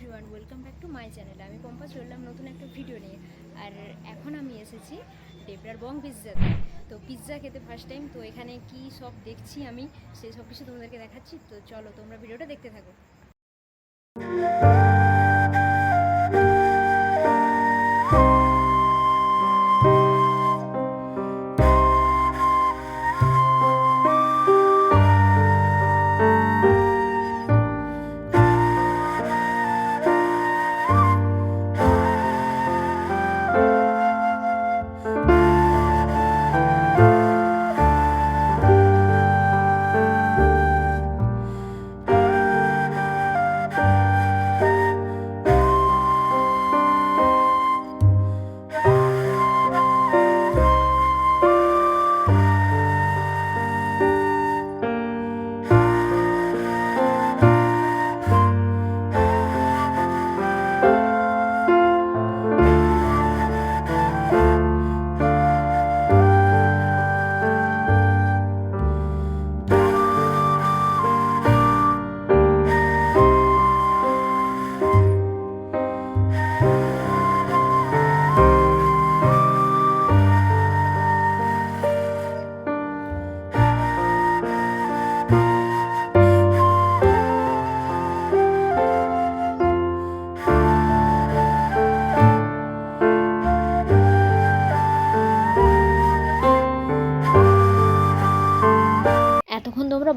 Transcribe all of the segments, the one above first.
Everyone welcome back to my channel আমি পম্পা চললাম নতুন একটা ভিডিও নিয়ে। আর এখন আমি এসেছি ডেবরার বং পিৎজাতে তো। পিৎজা খেতে ফার্স্ট টাইম তো এখানে কি সব দেখছি আমি, সেই সব কিছু তোমাদেরকে দেখাচ্ছি। তো চলো তোমরা ভিডিওটা দেখতে থাকো।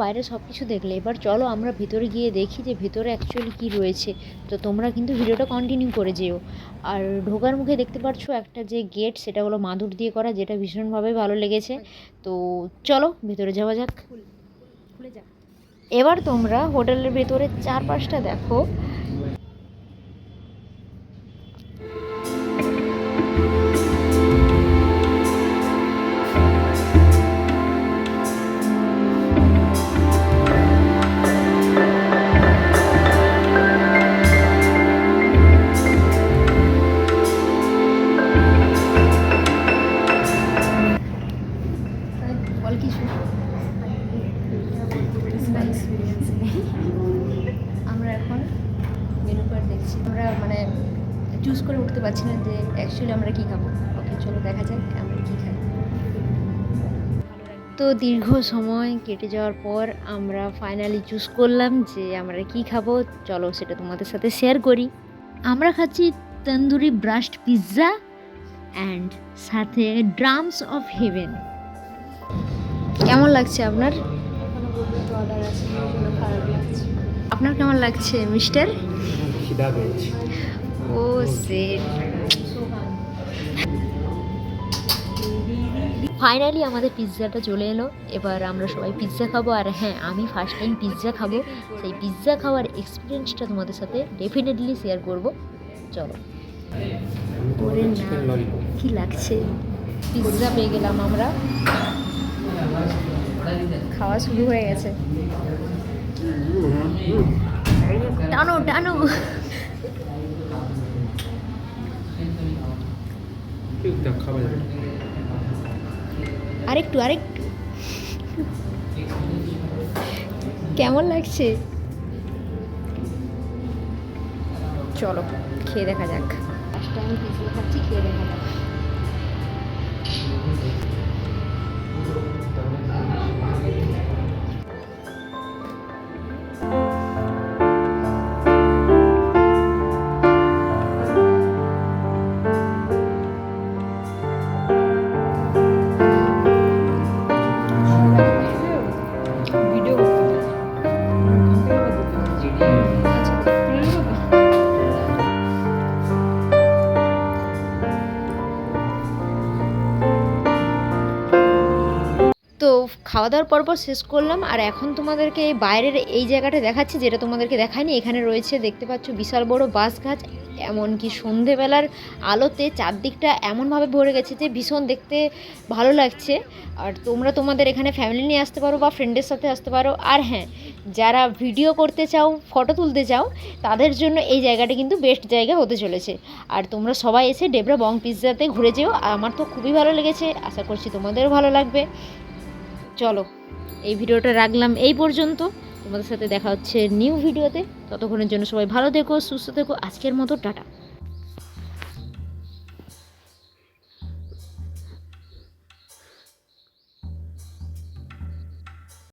বাইরে সব কিছু দেখলে। এবার চলো আমরা ভিতরে গিয়ে দেখি যে ভিতরে অ্যাকচুয়ালি কী রয়েছে। তো তোমরা কিন্তু ভিডিওটা কন্টিনিউ করে যেও। আর ঢোকার মুখে দেখতে পাচ্ছ একটা যে গেট সেটা হলো মাদুর দিয়ে করা যেটা ভীষণভাবে ভালো লেগেছে। তো চলো ভিতরে যাওয়া যাক। খুলে যাক। এবার তোমরা হোটেলের ভেতরে চারপাশটা দেখো। চুজ করে উঠতে পারছি না যে অ্যাকচুয়ালি আমরা কী খাব। ওকে চলো দেখা যাক আমরা কী খাই। তো দীর্ঘ সময় কেটে যাওয়ার পর আমরা ফাইনালি চুজ করলাম যে আমরা কি খাব। চলো সেটা তোমাদের সাথে শেয়ার করি। আমরা খাচ্ছি তন্দুরি ব্রাস্ট পিৎজা অ্যান্ড সাথে ড্রামস অফ হেভেন কেমন লাগছে আপনার? আপনার কেমন লাগছে মিস্টার ও সেট। ফাইনালি আমাদের পিৎজাটা চলে এলো। এবার আমরা সবাই পিৎজা খাব। আর হ্যাঁ আমি ফার্স্ট টাইম পিৎজা খাব। সেই পিৎজা খাওয়ার এক্সপিরিয়েন্সটা তোমাদের সাথে ডেফিনেটলি শেয়ার করব। চলো। কি লাগছে? পিৎজা পেয়ে গেলাম আমরা। খাওয়া শুরু হয়ে গেছে। টানো টানো। আরেকটু আরেকটু কেমন লাগছে? চলো খেয়ে দেখা যাক ফার্স্ট টাইম খেয়ে দেখা যাক। তো খাওয়া দাওয়ার পরপর শেষ করলাম, আর এখন তোমাদেরকে এই বাইরের এই জায়গাটা দেখাচ্ছি, যেটা তোমাদেরকে দেখায়নি এখানে রয়েছে, দেখতে পাচ্ছ, বিশাল বড় বাঁশ গাছ, এমনকি সন্ধেবেলার আলোতে চারদিকটা এমনভাবে ভরে গেছে যে ভীষণ দেখতে ভালো লাগছে। আর তোমরা তোমাদের এখানে ফ্যামিলি নিয়ে আসতে পারো বা ফ্রেন্ডের সাথে আসতে পারো। আর হ্যাঁ যারা ভিডিও করতে চাও, ফটো তুলতে চাও, তাদের জন্য এই জায়গাটা কিন্তু বেস্ট জায়গা হতে চলেছে। আর তোমরা সবাই এসে ডেবরা বং পিৎজাতে ঘুরে যেও। আমার তো খুবই ভালো লেগেছে। আশা করছি তোমাদেরও ভালো লাগবে। চলো, এই ভিডিওটা রাখলাম এই পর্যন্ত। তোমাদের সাথে দেখা হচ্ছে নিউ ভিডিওতে ততক্ষণের জন্য সবাই ভালো থেকো, সুস্থ থেকো। আজকের মতো, টাটা।